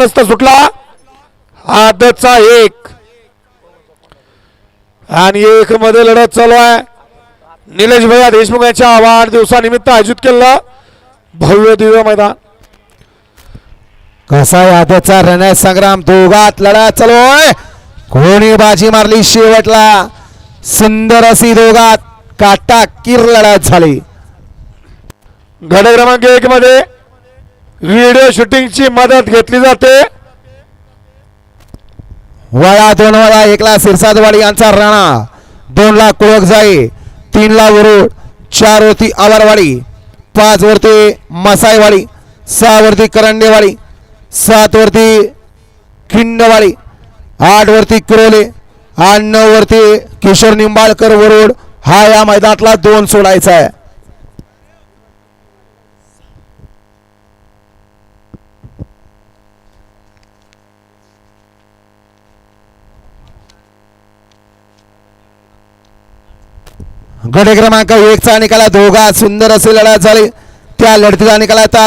नसता सुटला आदतचा एक. आणि एक मध्ये लढत चालू आहे. निलेश भैया देशमुख यांच्या वाढदिवसानिमित्त आयोजित केलेलं भव्य दिव्य मैदान. कसा यादचा रणय संग्राम? दोघात लढा चालू आहे. कोणी बाजी मारली शेवटला? सुंदर अशी दोघात काटा किर लढत झाली. गट क्रमांक एक मध्ये व्हिडिओ शूटिंगची मदत घेतली जाते. वळा दोन वळा एकला सिरसादवाडी यांचा राणा दोन ला कुळक जाई तीन ला वरुड चार वरती आवारवाडी पाच वरती मसाईवाडी सहा वरती करंडेवाडी सात वरती खिंडवाडी आठ वरती किरोले आणि नऊ वरती किशोर निंबाळकर वरुड. हा या मैदानातला दोन सोडायचा आहे. गट क्रमांक एकचा निकाला दोघा सुंदर असे लढा झाली. त्या लढतीचा निकाला आता